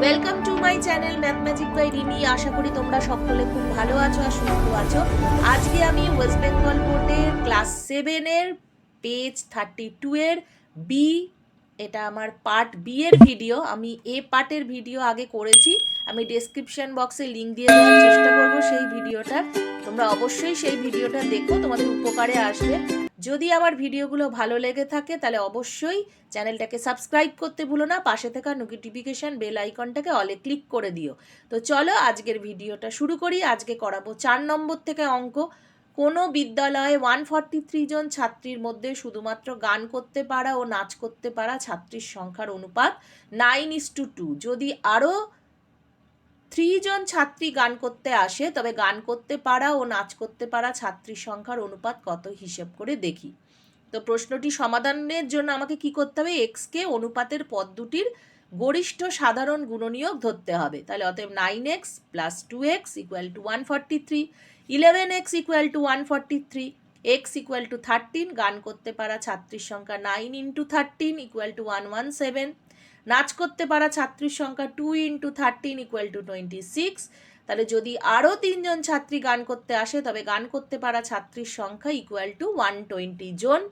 Welcome to my channel mathematic by Rimi আশা করি তোমরা সকলে খুব ভালো আছো আর সুস্থ আছো। আজকে আমি ওয়েস্ট বেঙ্গল বোর্ডের ক্লাস সেভেনের পেজ থার্টি টু এর বি এটা আমার পার্ট বি এর ভিডিও আমি এ পার্টের ভিডিও আগে করেছি। আমি ডেসক্রিপশন বক্সে লিঙ্ক দিয়ে দেওয়ার চেষ্টা করব সেই ভিডিওটা তোমরা অবশ্যই সেই ভিডিওটা দেখো, তোমাদের উপকারে আসবে। যদি আমার ভিডিওগুলো ভালো লেগে থাকে, তাহলে অবশ্যই চ্যানেলটাকে সাবস্ক্রাইব করতে ভুলো না। পাশে থাকা নোটিফিকেশান বেল আইকনটাকে অলে ক্লিক করে দিও। তো চলো আজকের ভিডিওটা শুরু করি। আজকে করাবো চার নম্বর থেকে অঙ্ক। কোনো বিদ্যালয়ে ওয়ান ফর্টি থ্রি জন ছাত্রীর মধ্যে শুধুমাত্র গান করতে পারা ও নাচ করতে পারা ছাত্রীর সংখ্যার অনুপাত নাইন ইস টু টু যদি আরও জন ছাত্রী গান করতে আসে, তবে গান করতে পারা ও নাচ করতে পারা ছাত্রীর সংখ্যার অনুপাত কত হিসেব করে দেখি। তো প্রশ্নটি সমাধানের জন্য আমাকে কি করতে হবে? এক্সকে অনুপাতের পদ দুটির গরিষ্ঠ সাধারণ গুণনীয়ক ধরতে হবে। তাহলে অতএব nine x plus two x equal to one forty three eleven x equal to one forty three x equal to thirteen গান করতে পারা ছাত্রীর সংখ্যা nine into thirteen equal to one one seven নাচ করতে পারা ছাত্রীর সংখ্যা two into thirteen equal to twenty six তাহলে যদি আরও তিনজন ছাত্রী গান করতে আসে, তবে গান করতে পারা ছাত্রীর সংখ্যা ইকুয়াল টু ওয়ান টোয়েন্টি জন।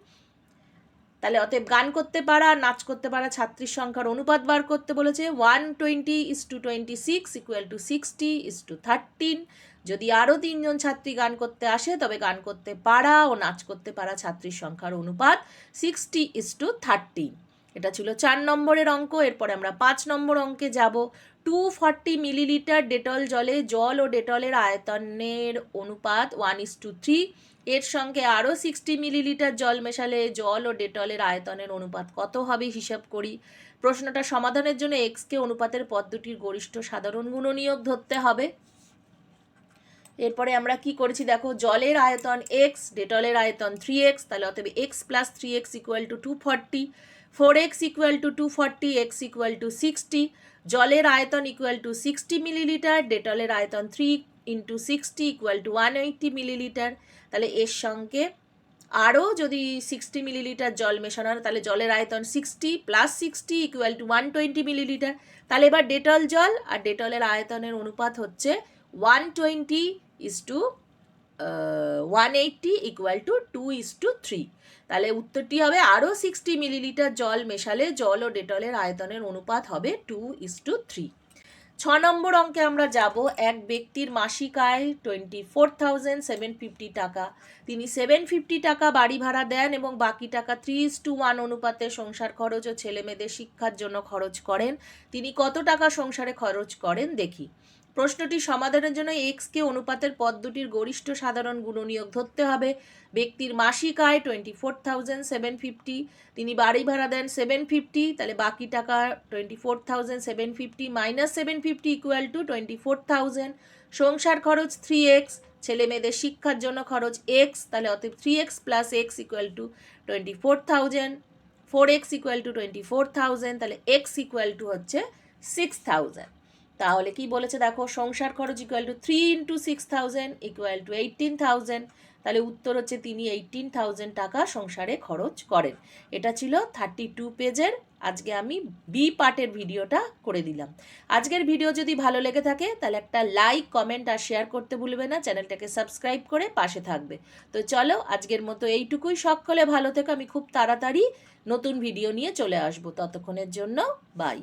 তাহলে অতএব গান করতে পারা, নাচ করতে পারা ছাত্রীর সংখ্যার অনুপাত বার করতে বলেছে one twenty is to twenty six equal to sixty is to thirteen যদি আরও তিনজন ছাত্রী গান করতে আসে, তবে গান করতে পারা ও নাচ করতে পারা ছাত্রীর সংখ্যার অনুপাত সিক্সটি ইস টু থার্টিন এটা ছিল চার নম্বরের অঙ্ক, এরপরে আমরা পাঁচ নম্বর অঙ্কে যাব। টু ফর্টি মিলিলিটার ডেটল জলে জল ও ডেটলের আয়তনের অনুপাত ওয়ান ইস টু থ্রি এর সঙ্গে আরও সিক্সটি মিলিলিটার জল মেশালে জল ও ডেটলের আয়তনের অনুপাত কত হবে হিসাব করি। প্রশ্নটা সমাধানের জন্য এক্সকে অনুপাতের পদ্ধতির গরিষ্ঠ সাধারণ গুণনীয়ক ধরতে হবে। এরপরে আমরা কি করেছি দেখো, জলের আয়তন এক্স ডেটলের আয়তন থ্রি এক্স তাহলে অতএব x plus three x equal to two forty four x equal to two forty x equal to sixty জলের আয়তন ইকুয়াল টু সিক্সটি মিলিলিটার ডেটলের আয়তন three into sixty equal to one eighty millilitre তাহলে এর সঙ্গে আরও যদি সিক্সটি মিলিলিটার জল মেশানো হয়, তাহলে জলের আয়তন sixty plus sixty equal to one twenty millilitre তাহলে এবার ডেটল জল আর ডেটলের আয়তনের অনুপাত হচ্ছে one twenty is to one eighty equal to two is to three তাহলে উত্তরটি হবে আরও সিক্সটি মিলিলিটার জল মেশালে জল ও ডেটলের আয়তনের অনুপাত হবে টু ইস টু থ্রি ছ নম্বর অঙ্কে আমরা যাব, এক ব্যক্তির মাসিক আয় twenty four thousand seven fifty টাকা। তিনি সেভেন ফিফটি টাকা বাড়ি ভাড়া দেন এবং বাকি টাকা থ্রি ইস টু ওয়ান অনুপাতে সংসার খরচ ও ছেলে মেয়েদের শিক্ষার জন্য খরচ করেন। তিনি কত টাকা সংসারে খরচ করেন দেখি। প্রশ্নটি সমাধানের জন্য এক্সকে অনুপাতের পদ দুটির গরিষ্ঠ সাধারণ গুণনীয়ক ধরতে হবে। ব্যক্তির মাসিক আয় twenty four thousand seven fifty তিনি বাড়ি ভাড়া দেন সেভেন ফিফটি তাহলে বাকি টাকা twenty four thousand seven fifty minus seven fifty equal to twenty four thousand সংসার খরচ থ্রি এক্স ছেলে মেয়েদের শিক্ষার জন্য খরচ এক্স তাহলে অতএব three x plus x equal to twenty four thousand four x equal to twenty four thousand তাহলে এক্স ইকুয়াল টু হচ্ছে সিক্স থাউজেন্ড তাহলে কি বলেছে দেখো, সংসার খরচ equal to three into six thousand equal to eighteen thousand তাহলে উত্তর হচ্ছে তিনি এইটিন থাউজেন্ড টাকা সংসারে খরচ করেন। এটা ছিল থার্টি টু পেজের আজকে আমি বি পার্টের ভিডিওটা করে দিলাম। আজকের ভিডিও যদি ভালো লেগে থাকে, তাহলে একটা লাইক কমেন্ট আর শেয়ার করতে ভুলবে না। চ্যানেলটাকে সাবস্ক্রাইব করে পাশে থাকবে। তো চলো, আজকের মতো এইটুকুই। সকলে ভালো থেকো। আমি খুব তাড়াতাড়ি নতুন ভিডিও নিয়ে চলে আসব। ততক্ষণের জন্য বাই